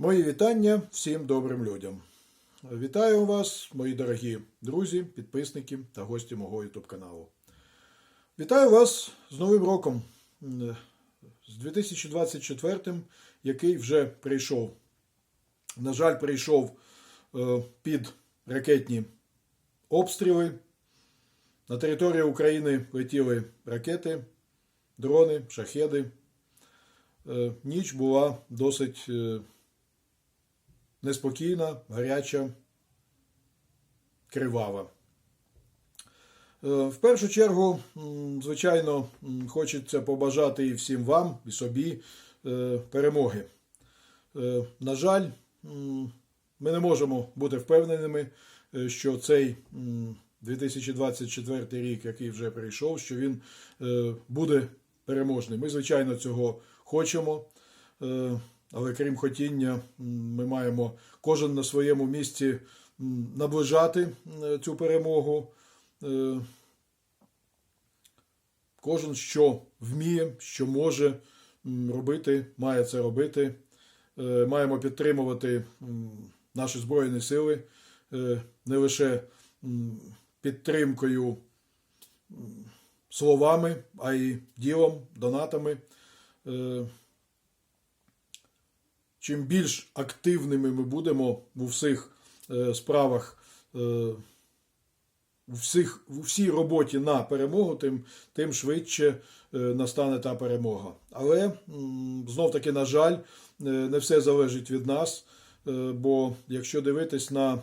Мої вітання всім добрим людям. Вітаю вас, мої дорогі друзі, підписники та гості мого YouTube каналу. Вітаю вас з Новим роком, з 2024, який вже прийшов. На жаль, прийшов е, під ракетні обстріли. На території України летіли ракети, дрони, шахеди. Е, Ніч була досить е, неспокійна, гаряча, кривава. Е, В першу чергу, звичайно, хочеться побажати і всім вам, і собі е, перемоги. Е, На жаль, ми не можемо бути впевненими, що цей 2024 рік, який вже прийшов, що він буде переможний. Ми, звичайно, цього хочемо. Але крім хотіння, ми маємо кожен на своєму місці наближати цю перемогу. Е, Кожен що вміє, що може робити, має це робити. Е, Маємо підтримувати наші Збройні Сили е, не лише підтримкою словами, а й ділом, донатами. Е, чим більш активними ми будемо у всіх е, справах, е, у, всіх, у всій роботі на перемогу, тим, тим швидше е, настане та перемога. Але знов таки, на жаль, е, не все залежить від нас. е, Бо якщо дивитись на,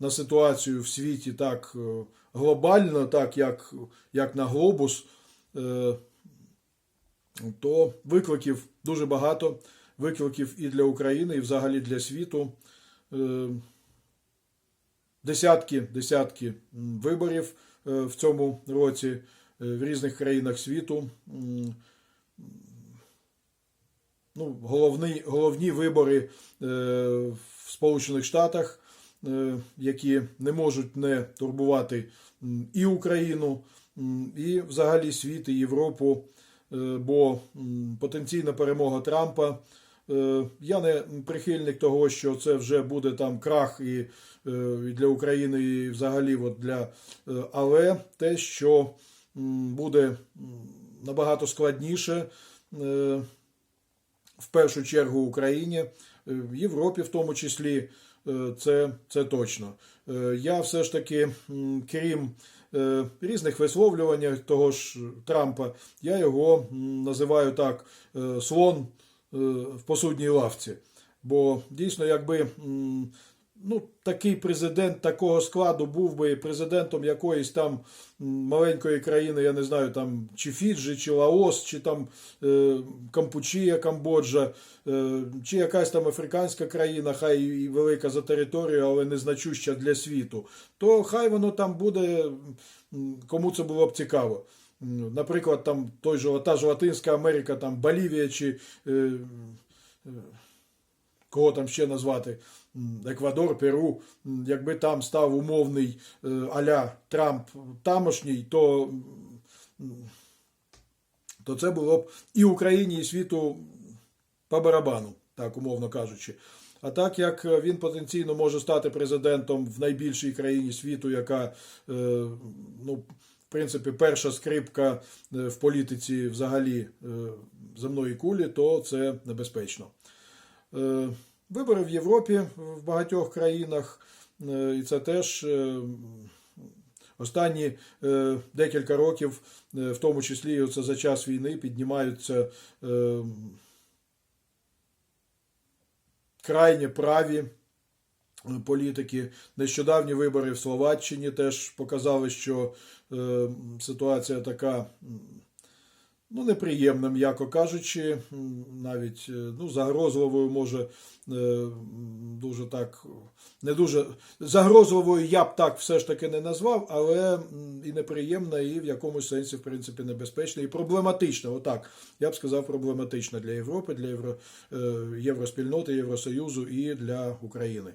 на ситуацію в світі так е, глобально, так як, як на глобус, е, то викликів дуже багато. Викликів і для України, і взагалі для світу. Е, Десятки, десятки виборів е, в цьому році е, в різних країнах світу. Ну, головні, головні вибори в Сполучених Штатах, які не можуть не турбувати і Україну, і взагалі світ, і Європу. Бо потенційна перемога Трампа. Е, Я не прихильник того, що це вже буде там крах і, е, і для України, і взагалі от для. е, Але те, що буде набагато складніше, в першу чергу Україні, в Європі в тому числі, це, це точно. Я все ж таки, крім різних висловлювань того ж Трампа, я його називаю так слон в посудній лавці. Бо дійсно, якби ну, такий президент такого складу був би президентом якоїсь там маленької країни, я не знаю, там чи Фіджі, чи Лаос, чи там е, Кампучія, Камбоджа, е, чи якась там африканська країна, хай і велика за територію, але незначуща для світу, то хай воно там буде, кому це було б цікаво. М, Наприклад, там той же, та ж Латинська Америка, там Болівія чи. Е, кого там ще назвати, Еквадор, Перу, якби там став умовний е, аля Трамп тамошній, то, то це було б і Україні, і світу по барабану, так умовно кажучи. А так як він потенційно може стати президентом в найбільшій країні світу, яка, е, ну, в принципі, перша скрипка е, в політиці взагалі е, земної кулі, то це небезпечно. Е, Вибори в Європі в багатьох країнах, і це теж останні декілька років, в тому числі і оце за час війни, піднімаються крайні праві політики. Нещодавні вибори в Словаччині теж показали, що е, ситуація така. Ну, неприємна, м'яко кажучи, навіть е, ну, загрозливою може е, дуже так, не дуже загрозливою я б так все ж таки не назвав, але і неприємна, і в якомусь сенсі, в принципі, небезпечна, і проблематична. Отак, я б сказав, проблематична для Європи, для Євро, е, Євроспільноти, Євросоюзу і для України.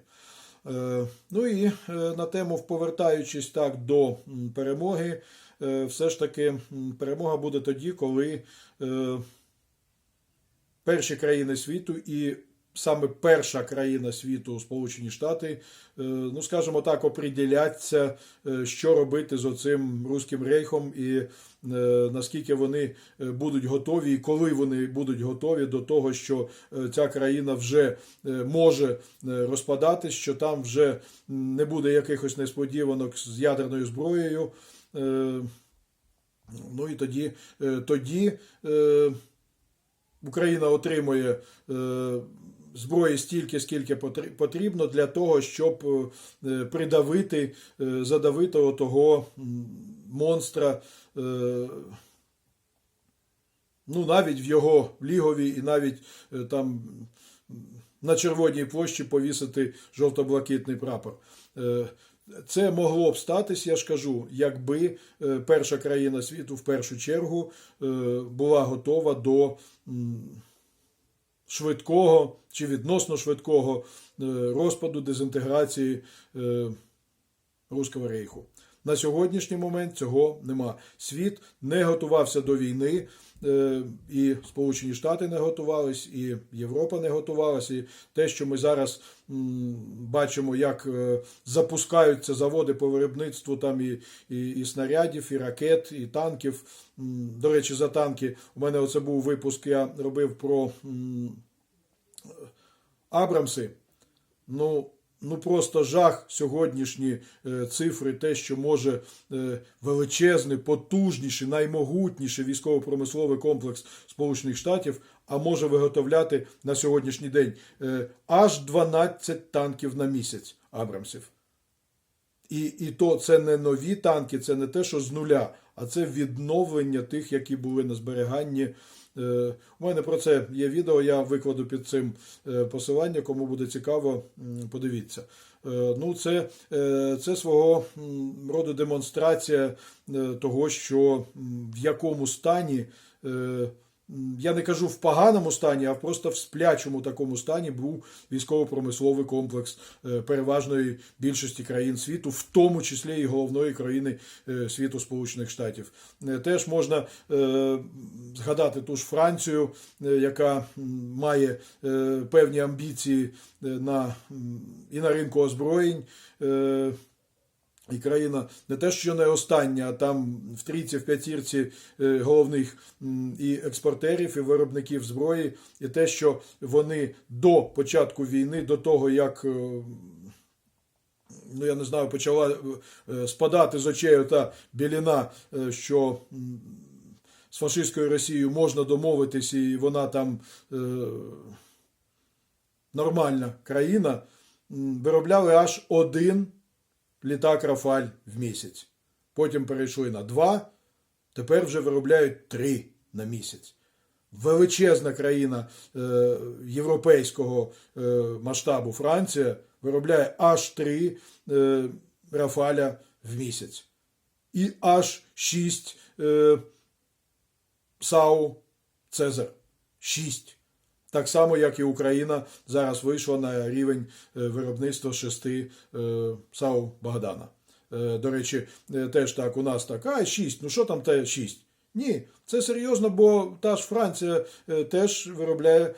Е, Ну і е, на тему, повертаючись так до перемоги, е, все ж таки перемога буде тоді, коли перші країни світу і саме перша країна світу, Сполучені Штати, е, ну скажімо так, оприділяться, е, що робити з оцим руським рейхом, і е, наскільки вони будуть готові, і коли вони будуть готові до того, що ця країна вже може розпадатись, що там вже не буде якихось несподіванок з ядерною зброєю. Ну і тоді, тоді Україна отримує зброї стільки, скільки потр- потрібно для того, щоб е, придавити, е, задавити отого монстра. е, Ну, навіть в його лігові і навіть там на Червоній площі повісити жовто-блакитний прапор. Це могло б статись, я ж кажу, якби перша країна світу в першу чергу була готова до швидкого чи відносно швидкого е, розпаду дезінтеграції е, Руського рейху. На сьогоднішній момент цього нема. Світ не готувався до війни, і Сполучені Штати не готувались, і Європа не готувалася. І те, що ми зараз бачимо, як е, запускаються заводи по виробництву там і, і, і снарядів, і ракет, і танків. До речі, за танки у мене оце був випуск, я робив про Абрамси. Ну, ну просто жах сьогоднішні е, цифри, те, що може е, величезний, потужніший, наймогутніший військово-промисловий комплекс Сполучених Штатів, а може виготовляти на сьогоднішній день е, аж 12 танків на місяць Абрамсів. І, і то це не нові танки, це не те, що з нуля, а це відновлення тих, які були на зберіганні. Е, У мене про це є відео, я викладу під цим е, посилання, кому буде цікаво, подивіться. Е, Ну, це, це свого роду демонстрація того, що в якому стані. Я не кажу в поганому стані, а просто в сплячому такому стані був військово-промисловий комплекс переважної більшості країн світу, в тому числі і головної країни світу Сполучених Штатів. Теж можна згадати ту ж Францію, е, яка має е, певні амбіції е, на, і на ринку озброєнь. і країна не те, що не остання, а там в трійці, в п'ятірці головних і експортерів, і виробників зброї, і те, що вони до початку війни, до того як. Ну, я не знаю, почала спадати з очей та біліна, що з фашистською Росією можна домовитись, і вона там е, нормальна країна, виробляли аж один літак Рафаль в місяць. Потім перейшли на два, тепер вже виробляють три на місяць. Величезна країна е, європейського е, масштабу Франція виробляє аж три е, Рафаля в місяць. І аж шість е, САУ Цезар. Шість. Так само, як і Україна зараз вийшла на рівень е, виробництва шести е, САУ Богдана. Е, До речі, теж так у нас так, а шість, ну що там те шість? Ні, це серйозно, бо та ж Франція теж виробляє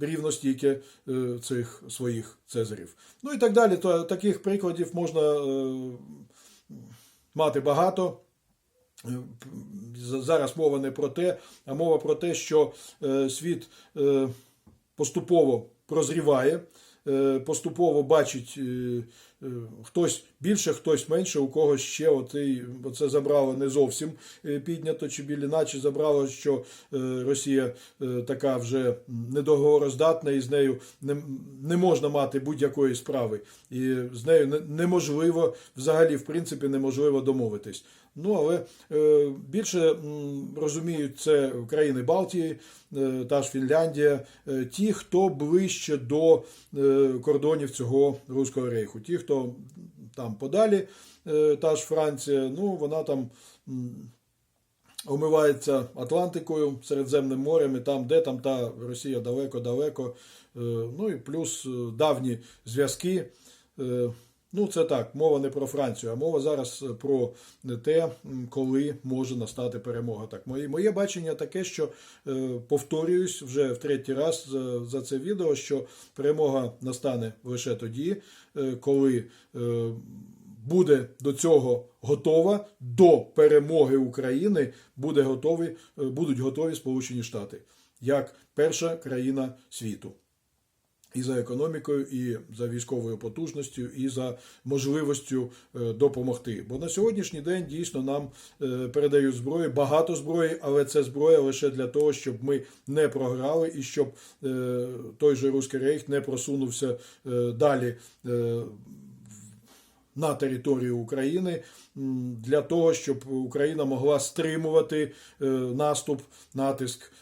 рівно стільки цих своїх цезарів. Ну і так далі. То таких прикладів можна мати багато. Е, Зараз мова не про те, а мова про те, що е, світ е, поступово прозріває, поступово бачить хтось більше, хтось менше, у когось ще отий, оце забрало не зовсім е, піднято, чи біль іначе забрало, що е, Росія е, така вже недоговороздатна, і з нею не, не можна мати будь-якої справи. І з нею неможливо, взагалі, в принципі, неможливо домовитись. Ну, але е, більше розуміють це країни Балтії, е, та ж Фінляндія, е, ті, хто ближче до е, кордонів цього руського рейху. Ті, хто там подалі, е, та ж Франція, ну вона там. Омивається Атлантикою, Середземним морем, і там, де там та Росія далеко-далеко. Е, Ну і плюс е, давні зв'язки. Е, Ну, це так, мова не про Францію, а мова зараз про те, коли може настати перемога. Так, моє, моє бачення таке, що е, повторююсь вже в третій раз за, це відео, що перемога настане лише тоді, е, коли е, буде до цього готова, до перемоги України буде готові, е, будуть готові Сполучені Штати як перша країна світу. І за економікою, і за військовою потужністю, і за можливістю е, допомогти. Бо на сьогоднішній день дійсно нам е, передають зброю, багато зброї, але це зброя лише для того, щоб ми не програли і щоб е, той же Руський Рейх не просунувся далі на територію України для того, щоб Україна могла стримувати наступ, натиск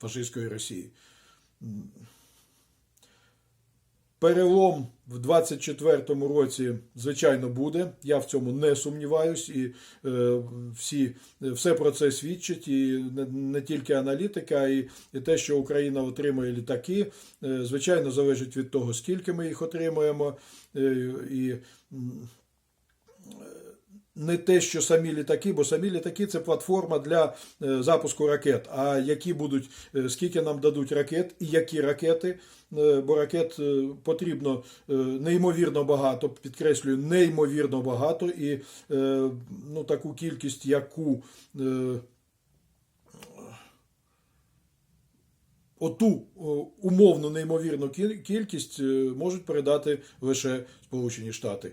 фашистської Росії. Перелом в 24-му році, звичайно, буде. Я в цьому не сумніваюсь, і е, всі, все про це свідчить. І не, не тільки аналітика, і, і те, що Україна отримує літаки, е, звичайно, залежить від того, скільки ми їх отримуємо. Е, і не те, що самі літаки, бо самі літаки це платформа для е, запуску ракет. А які будуть, е, скільки нам дадуть ракет і які ракети, Е, бо ракет потрібно неймовірно багато, підкреслюю, неймовірно багато, і ну, таку кількість, яку оту умовну неймовірну кількість можуть передати лише Сполучені Штати.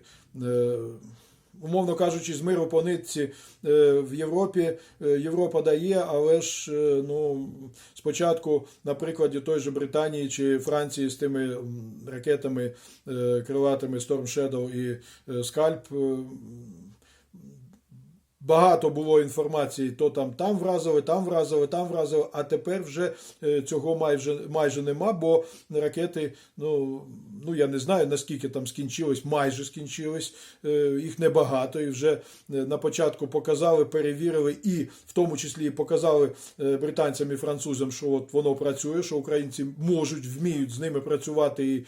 Умовно кажучи, з миру по нитці е, в Європі е, Європа дає, але ж е, ну, спочатку, на прикладі той же Британії чи Франції з тими ракетами крилатими Storm Shadow і Scalp, Багато було інформації, то там там вразили, там вразили, там вразили, а тепер вже е, цього майже майже нема, бо ракети, ну, ну я не знаю наскільки там скінчились, майже скінчились, е, їх небагато, і вже е, на початку показали, перевірили, і в тому числі показали британцям і французам, що от воно працює, що українці можуть, вміють з ними працювати і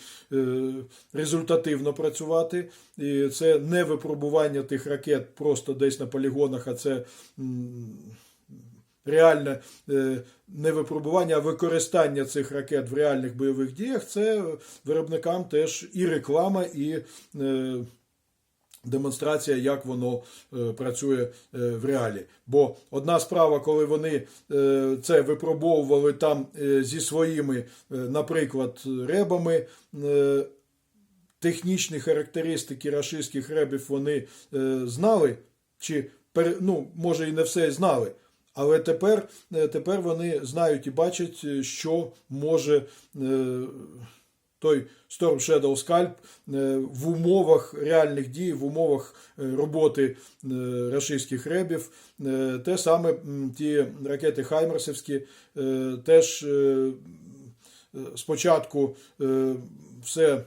результативно працювати. І це не випробування тих ракет просто десь на полігонах, а це реальне е, не випробування, а використання цих ракет в реальних бойових діях. Це виробникам теж і реклама, і е, демонстрація, як воно е, працює в реалі. Бо одна справа, коли вони це випробовували там зі своїми, наприклад, ребами. технічні характеристики рашистських ребів вони знали, чи ну, може і не все знали. Але тепер, е, тепер вони знають і бачать, е, що може е, той Storm Shadow Scalp в умовах реальних дій, в умовах роботи рашистських ребів. Те саме ті ракети Хаймерсівські теж спочатку все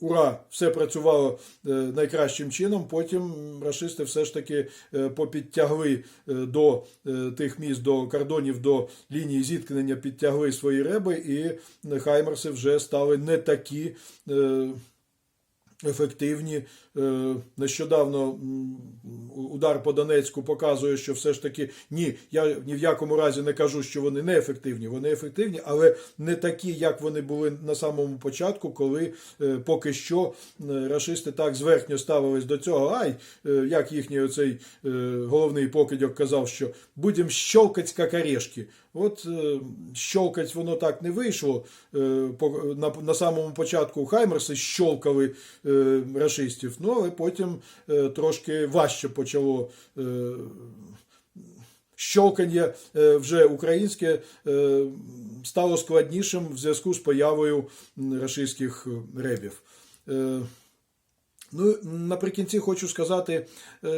Ура, все працювало е, найкращим чином. Потім рашисти все ж таки е, попідтягли е, до тих міст, до кордонів, до лінії зіткнення, підтягли свої реби, і Хаймерси вже стали не такі. Ефективні. Нещодавно удар по Донецьку показує, що все ж таки ні, я ні в якому разі не кажу, що вони не ефективні. Вони ефективні, але не такі, як вони були на самому початку, коли е, поки що е, рашисти так зверхньо ставились до цього. Ай, е, як їхній оцей е, головний покидьок казав, що будемо щовкать, як орешки. От е, щелкать воно так не вийшло. Е, на, самому початку Хаймерси щолкали е, рашистів, ну але потім трошки важче почало. Щолкання вже українське стало складнішим в зв'язку з появою рашистських ребів. Ну, наприкінці хочу сказати,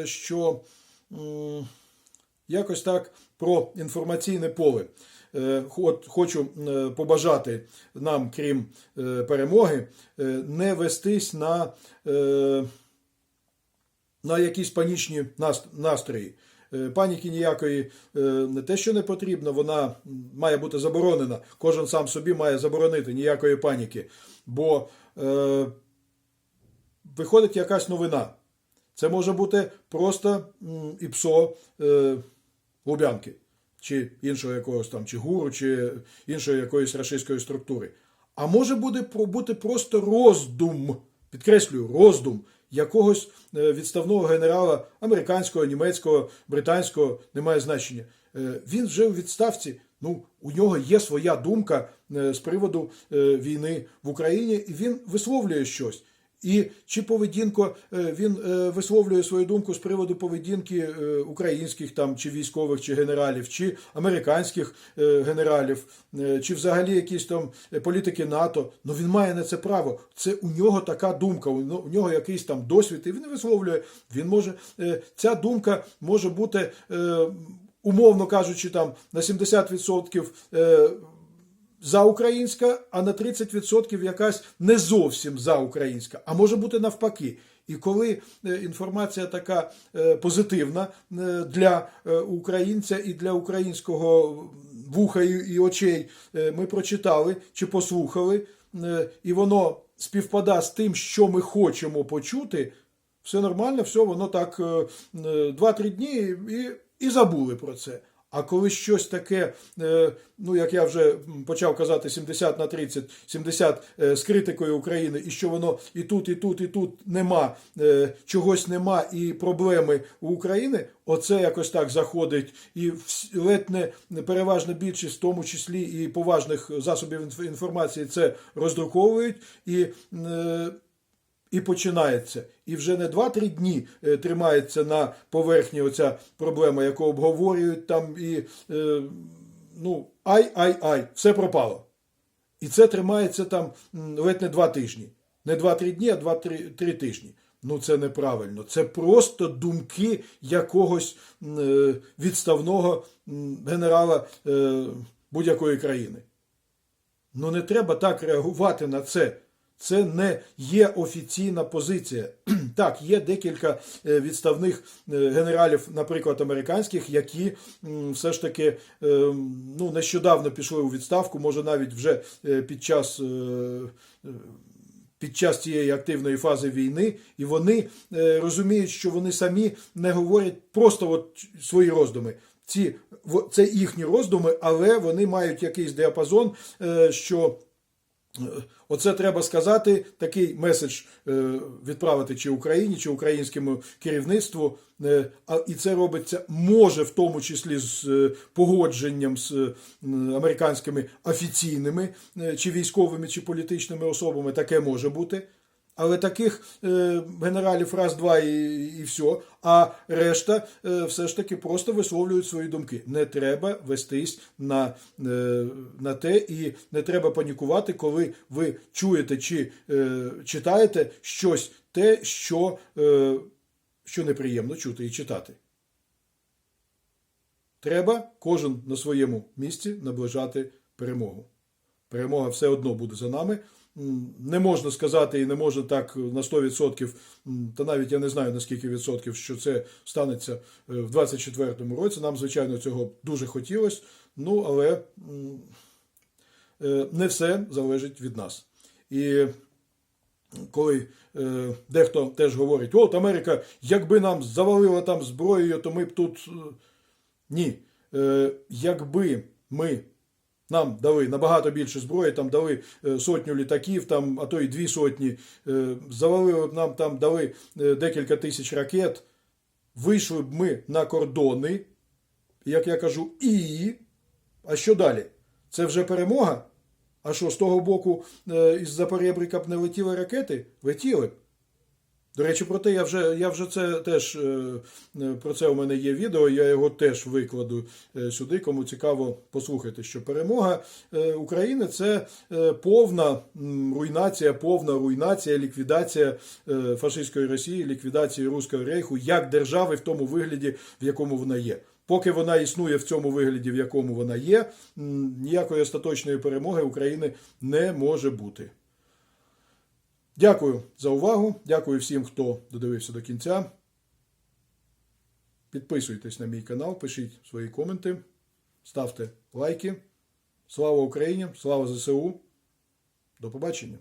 що якось так про інформаційне поле. Е, хо- Хочу е, побажати нам, крім е, перемоги, не вестись на, на якісь панічні настрої. Паніки ніякої не те, що не потрібно, вона має бути заборонена. Кожен сам собі має заборонити ніякої паніки. Бо е, виходить якась новина. Це може бути просто ІПСО е, Лубянки, чи іншого якогось там, чи гуру, чи іншої якоїсь рашистської структури. А може буде бути просто роздум, підкреслюю, роздум якогось е, відставного генерала американського, німецького, британського, немає значення. Е, Він вже у відставці. Ну, у нього є своя думка е, з приводу війни в Україні, і він висловлює щось. І чи поведінку е, він е, висловлює свою думку з приводу поведінки е, українських там чи військових, чи генералів, чи американських генералів, чи взагалі якісь там політики НАТО. Ну він має на це право. Це у нього така думка, у нього якийсь там досвід, і він висловлює. Він може ця думка може бути. Умовно кажучи, там на 70% за українська, а на 30% якась не зовсім за українська, а може бути навпаки. І коли е, інформація така е, позитивна е, для українця і для українського вуха і очей ми прочитали чи послухали, і воно співпада з тим, що ми хочемо почути, все нормально, все, воно так е, е, 2-3 дні і, і забули про це. А коли щось таке, е, ну як я вже почав казати, 70 на 30, 70 е, з критикою України, і що воно і тут, і тут, і тут нема, е, чогось нема, і проблеми у України, оце якось так заходить, і ледь не переважна більшість, в тому числі і поважних засобів інф- інформації, це роздруковують і. і починається. І вже не 2-3 дні е, тримається на поверхні оця проблема, яку обговорюють там і е, ну, ай-ай-ай, все пропало. І це тримається там ледь не 2 тижні. Не 2-3 дні, а 2-3 тижні. Ну це неправильно. Це просто думки якогось е, відставного генерала будь-якої країни. Ну не треба так реагувати на це. Це не є офіційна позиція. Так, є декілька е, відставних е, генералів, наприклад, американських, які все ж таки е, ну, нещодавно пішли у відставку, може навіть вже під час. Під час цієї активної фази війни, і вони розуміють, що вони самі не говорять просто от свої роздуми. Ці це їхні роздуми, але вони мають якийсь діапазон, що Оце треба сказати, такий меседж е, відправити чи Україні, чи українському керівництву. Е, і це робиться може в тому числі з е, погодженням з американськими офіційними чи військовими, чи політичними особами. Таке може бути. Але таких е, генералів раз-два і, і все. А решта е, все ж таки просто висловлюють свої думки. Не треба вестись на, е, на те, і не треба панікувати, коли ви чуєте чи е, читаєте щось те, що, е, що неприємно чути і читати. Треба кожен на своєму місці наближати перемогу. Перемога все одно буде за нами. Не можна сказати і не можна так на 100%, та навіть я не знаю на скільки відсотків, що це станеться е, в 2024 році. Нам, звичайно, цього дуже хотілося. Ну, але е, не все залежить від нас. І коли е, дехто теж говорить, от Америка, якби нам завалила там зброєю, то ми б тут. е, Ні. Е, якби ми нам дали набагато більше зброї, там дали е, сотню літаків, там, а то й дві сотні, е, завалили б нам там дали е, декілька тисяч ракет, вийшли б ми на кордони, як я кажу, і. А що далі? Це вже перемога? А що, з того боку із Запорєбрика б не летіли ракети? Летіли б. До речі, про те, я вже, я вже це теж е, е, про це у мене є відео, я його теж викладу е, сюди. Кому цікаво, послухайте, що перемога України це повна руйнація, повна руйнація, ліквідація фашистської Росії, ліквідація Руського рейху як держави в тому вигляді, в якому вона є. Поки вона існує в цьому вигляді, в якому вона є, ніякої остаточної перемоги України не може бути. Дякую за увагу. Дякую всім, хто додивився до кінця. Підписуйтесь на мій канал, пишіть свої коменти, ставте лайки. Слава Україні! Слава ЗСУ! До побачення!